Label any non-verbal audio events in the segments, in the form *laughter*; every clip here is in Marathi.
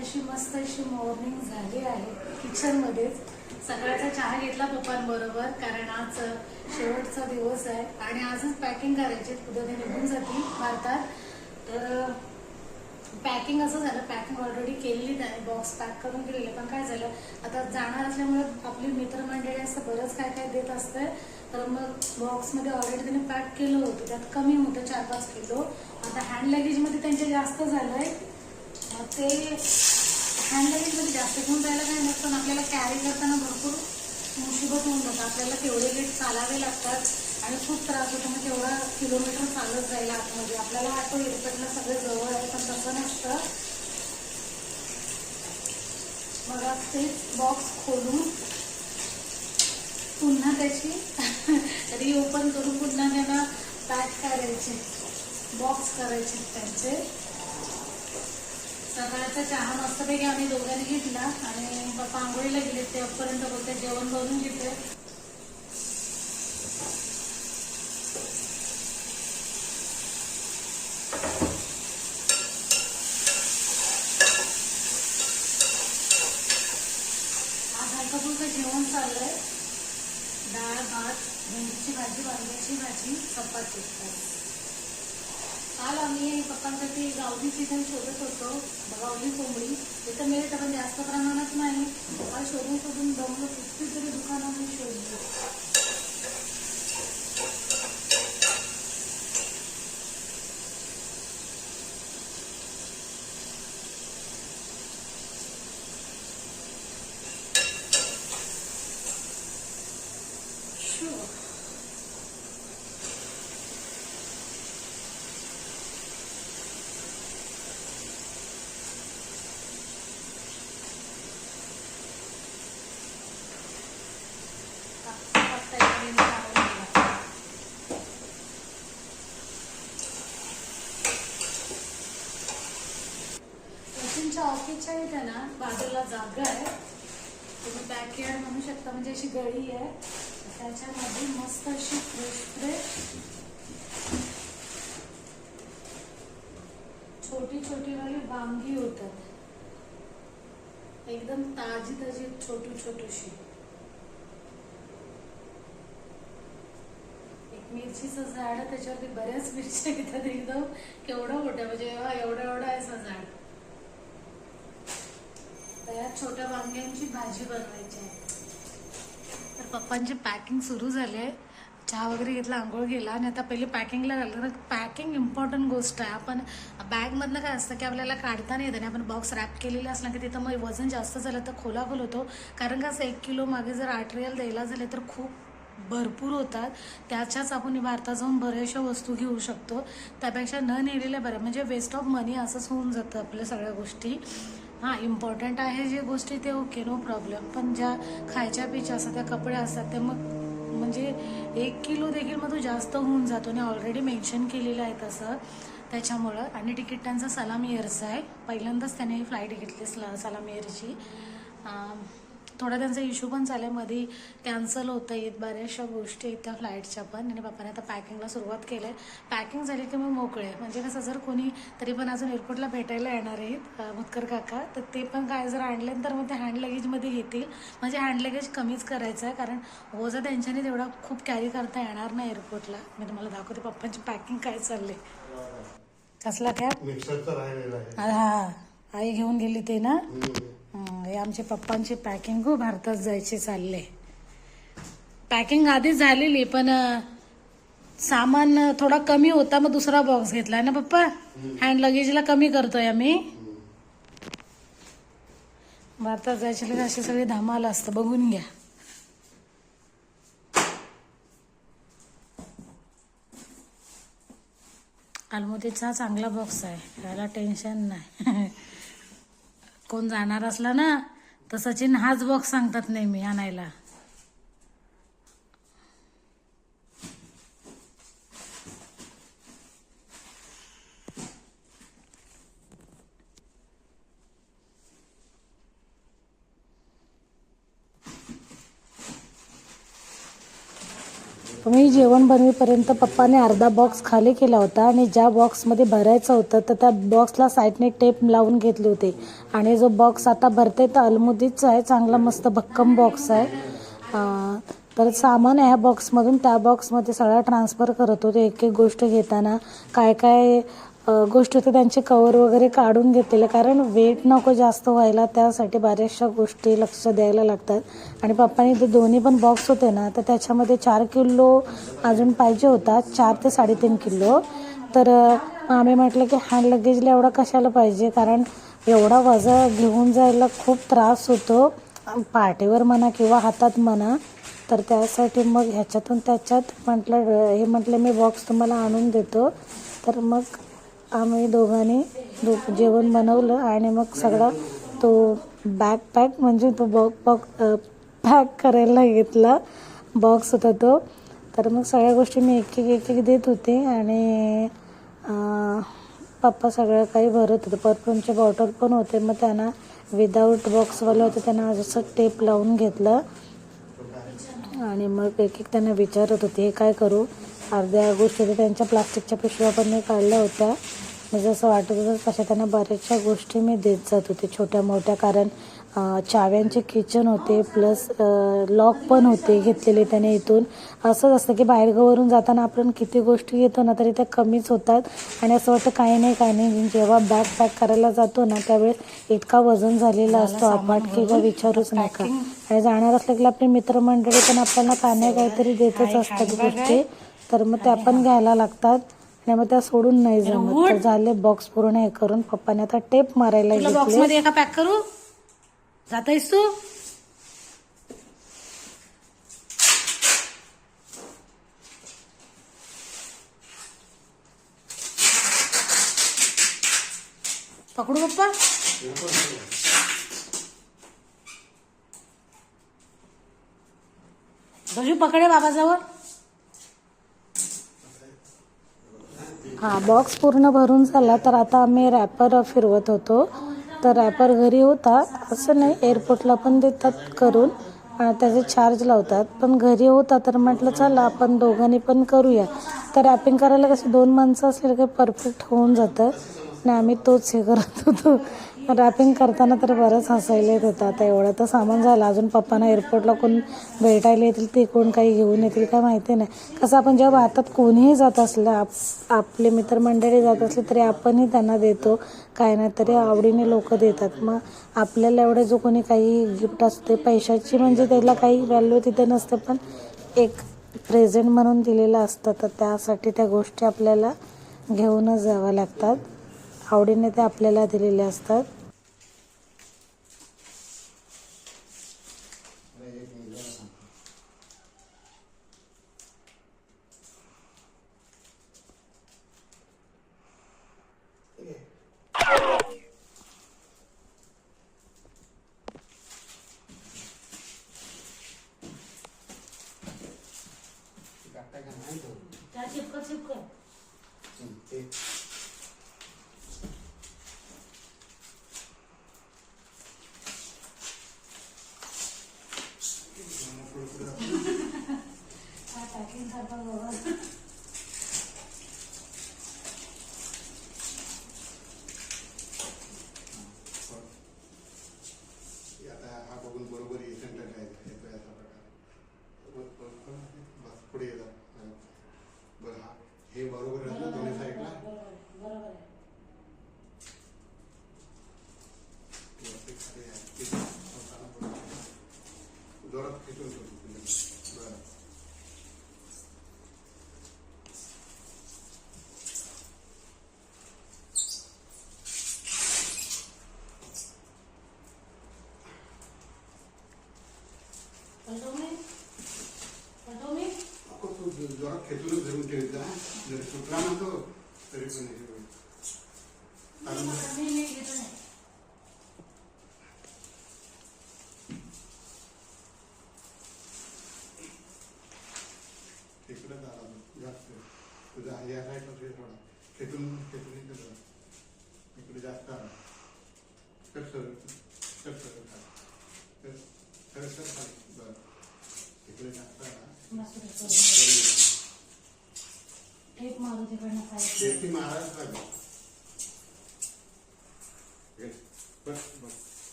अशी मस्त अशी मॉर्निंग झाली आहे. किचनमध्येच सकाळचा चहा घेतला पप्पांबरोबर कारण आज शेवटचा दिवस आहे. आणि आजच पॅकिंग करायची उद्या ते निघून जातील भारतात. तर पॅकिंग असं झालं. पॅकिंग ऑलरेडी केलेली नाही. बॉक्स पॅक करून गेलेले पण काय झालं? आता जाणार असल्यामुळे आपली मित्रमंडळी असं बरंच काय काय देत असतंय. तर मग बॉक्समध्ये ऑलरेडी त्यांनी पॅक केलं होतं. त्यात कमी होतं चार पाच किलो. आता हँड लगेजमध्ये त्यांचे जास्त झालंय. मग ते हँड लगेजमध्ये जास्त घेऊन जायला काय नाही पण आपल्याला कॅरी करताना भरपूर मुसीबत होऊन जातं आपल्याला तेवढे लेट चालावे लागतात आणि खूप त्रास होतो. मग तेवढा किलोमीटर चालत जायला आतमध्ये. आपल्याला वाटतं एअरपोर्टला सगळं जवळ आहे पण तसं नसतं. मग ते तेच बॉक्स खोलून पुन्हा त्याची *laughs* रिओपन करून पुन्हा त्यांना पॅक करायचे. बॉक्स करायचे त्यांचे. सकाळचा चहा मस्तपैकी आम्ही दोघांनी घेतला आणि पप्पा आंघोळीला गेले तेव्हापर्यंत बोलते जेवण बनवून घेते आज हलका फुलकं जेवण चाललंय डाळ भात भेंडीची भाजी वांग्याची भाजी चपाती काल आम्ही पप्पांसाठी गावठी चिकन शोधत होतो गावठी कोंबडी तिथं मिळतं पण जास्त प्रमाणात नाही काल शोधून शोधून दमलो किती तरी दुकानात मी शोधली Sure. तुमच्या ऑफिसच्या इथे ना बाजूला जागा आहे. तुम्ही बॅकयार्ड म्हणू शकता म्हणजे अशी गळी आहे. त्याच्यामध्ये मस्त अशी फ्रेश फ्रेश छोटी छोटी वाली वांगी होतात. एकदम ताजी ताजी छोटू छोटूशी. एक मिरचीचं झाड आहे, त्याच्यावरती बऱ्याच मिरच्या येतात एकदम. केवढं मोठ्या म्हणजे एवढं एवढं आहे झाड. तर या छोट्या वांग्यांची भाजी बनवायची आहे. तर पप्पांची पॅकिंग सुरू झाले चहा वगैरे घेतला आंघोळ गेला आणि आता पहिले पॅकिंगला घाललं तर पॅकिंग इम्पॉर्टंट गोष्ट आहे. आपण बॅगमधनं काय असतं की आपल्याला काढता नाही येत आणि आपण बॉक्स रॅप केलेला असला की तिथं मग वजन जास्त झालं तर खोलाखोल होतो. कारण कसं एक किलो मागे जर आठ द्यायला झाले तर खूप भरपूर होतात. त्याच्याच आपण भारतात जाऊन बऱ्याचशा वस्तू घेऊ शकतो. त्यापेक्षा न नेलेल्या बऱ्या म्हणजे वेस्ट ऑफ मनी असंच होऊन जातं आपल्या सगळ्या गोष्टी. हां इम्पॉर्टंट आहे जे गोष्टी ते ओके नो प्रॉब्लेम पण ज्या खायच्या पिच्या असतात त्या कपडे असतात ते मग म्हणजे एक किलो देखील मग तो जास्त होऊन जातो. आणि ऑलरेडी मेन्शन केलेलं आहे तसं. त्याच्यामुळं. आणि तिकीट त्यांचं सलाम एअरचं आहे. पहिल्यांदाच त्याने फ्लाईट घेतली सला सलाम एअरची थोडा त्यांचा इश्यू पण चालला आहे मध्ये कॅन्सल होतं येत बऱ्याचशा गोष्टी आहेत त्या फ्लाईटच्या पण. आणि पप्पाने आता पॅकिंगला सुरुवात केली आहे पॅकिंग झाली की मग मोकळे म्हणजे कसं जर कोणी तरी पण अजून एअरपोर्टला भेटायला येणार आहेत मुतकर काका तर ते पण काय जर आणले तर मग ते हँड लगेजमध्ये घेतील. म्हणजे हँड लगेज कमीच करायचं आहे. कारण ओझा त्यांच्याने तेवढा खूप कॅरी करता येणार नाही एअरपोर्टला मी तुम्हाला दाखवते पप्पांची पॅकिंग काय चालले कसला कॅब मिक्सरचं राहिलेलं आहे. हा आई घेऊन गेली ते ना. हे आमचे पप्पांची पॅकिंग हो भारतात जायचे चालले. पॅकिंग आधीच झालेली पण सामान थोडा कमी होता मग दुसरा बॉक्स घेतलाय ना पप्पा? हँड लगेजला कमी करतोय आम्ही. भारतात जायचे लगे असे सगळे धमाल असतं बघून घ्या. आलमोतीचा चांगला बॉक्स आहे. त्याला टेन्शन नाही. *laughs* कोण जाणार असला ना तर सचिन हाच बॉक्स सांगतात नेहमी आणायला. मी जेवण बनवेपर्यंत पप्पाने अर्धा बॉक्स खाली केला होता आणि ज्या बॉक्समध्ये भरायचं होतं तर त्या बॉक्सला साईडने टेप लावून घेतले होते. आणि जो बॉक्स आता भरते तर अलमुदीच आहे. चांगला मस्त भक्कम बॉक्स आहे. तर सामान ह्या बॉक्समधून त्या बॉक्समध्ये सगळा ट्रान्सफर करत होते एक एक गोष्ट घेताना. काय काय गोष्टी होत्या त्यांचे कवर वगैरे काढून घेतलेले कारण वेट नको जास्त व्हायला त्यासाठी बऱ्याचशा गोष्टी लक्ष द्यायला लागतात. आणि पप्पानी ते दोन्ही पण बॉक्स होते ना तर त्याच्यामध्ये चार किलो अजून पाहिजे होता चार ते साडेतीन किलो. तर आम्ही म्हटलं की हँड लगेजला एवढा कशाला पाहिजे? कारण एवढा वजा घेऊन जायला खूप त्रास होतो. पाठीवर म्हणा किंवा हातात म्हणा तर त्यासाठी मग ह्याच्यातून त्याच्यात म्हटलं हे म्हटलं मी बॉक्स तुम्हाला आणून देतो. तर मग आम्ही दोघांनी दो जेवण बनवलं आणि मग सगळा तो बॅग पॅक म्हणजे तो बॉक बॉक पॅक करायला घेतला. बॉक्स होता तो. तर मग सगळ्या गोष्टी मी एक एक एक एक देत होते आणि पप्पा सगळं काही भरत होते. परफ्यूमचे बॉटल पण होते. मग त्यांना विदाऊट बॉक्सवाले होते त्यांना जसं टेप लावून घेतलं. आणि मग एक एक त्यांना विचारत होते हे काय करू? अर्ध्या गोष्टी तर त्यांच्या प्लास्टिकच्या पिशव्या पण मी काढल्या होत्या. म्हणजे असं वाटत होतं तशा त्यांना बऱ्याचशा गोष्टी मी देत जात होते छोट्या मोठ्या. कारण चाव्यांचे किचन होते प्लस लॉक पण होते घेतलेले त्याने इथून. असंच असतं की बाहेरगावरून जाताना आपण किती गोष्टी घेतो ना तरी त्या कमीच होतात. आणि असं वाटतं काही नाही काही नाही. जेव्हा बॅग पॅक करायला जातो ना त्यावेळेस इतका वजन झालेला असतो. आपण की काय विचारूच नका. आणि जाणार असलं की आपली मित्रमंडळी पण आपल्याला काय नाही काहीतरी देतच असतात गोष्टी. तर मग त्या पण घ्यायला लागतात. आणि मग त्या सोडून नाही जमत. तर झाले बॉक्स पूर्ण हे करून पप्पाने आता टेप मारायला बॉक्स घेतले. मध्ये एका पॅक करू? जातायस तू? पकडू पप्पा? बघू पकडे बाबाजवळ. हा बॉक्स पूर्ण भरून झाला तर आता आम्ही रॅपर फिरवत होतो. तर रॅपर घरी होता. असं नाही एअरपोर्टला पण देतात करून. त्याचे चार्ज लावतात. पण घरी होता तर म्हटलं चला आपण दोघांनी पण करूया. तर रॅपिंग करायला कसं दोन माणसं असलेलं काही परफेक्ट होऊन जातं. आणि आम्ही तोच हे करत होतो. रॅपिंग करताना तर बरंच हसायला येत होतं. आता एवढं तर सामान झालं. अजून पप्पांना एअरपोर्टला कोण भेटायला येतील ते कोण काही घेऊन येतील काय माहिती नाही. कसं आपण जेव्हा भारतात कोणीही जात असलं आप आपले मित्रमंडळी जात असले तरी आपणही त्यांना देतो. काय नाही तरी आवडीने लोक देतात. मग आपल्याला एवढे जो कोणी काही गिफ्ट असते पैशाची म्हणजे त्याला काही व्हॅल्यू तिथे नसते पण एक प्रेझेंट म्हणून दिलेलं असतं. तर त्यासाठी त्या गोष्टी आपल्याला घेऊनच जाव्या लागतात. आवडीने ते आपल्याला दिलेले असतात. 이렇게 열어서 이게 깎아가면 자, 집고, 집고. 지금 जर चुकला म्हणतो तरी पण हे होईल. कारण मी ते थोडा खेकडून खेकडून तिकडे जास्त टेप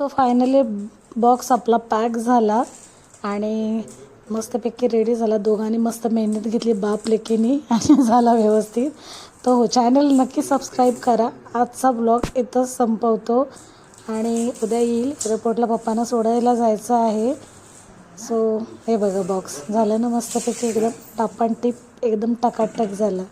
तो फायनली बॉक्स आपला पॅक झाला आणि मस्तपैकी रेडी झाला. दोघांनी मस्त मेहनत घेतली बाप लेकीनी *laughs* आणि झाला व्यवस्थित. तो हो चॅनल नक्की सबस्क्राईब करा. आजचा ब्लॉग इथंच संपवतो. आणि उद्या येईल. एअरपोर्टला पप्पांना सोडायला जायचं आहे. सो हे बघा बॉक्स झालं ना मस्तपैकी एकदम टापान टिप एकदम टकाटक झालं.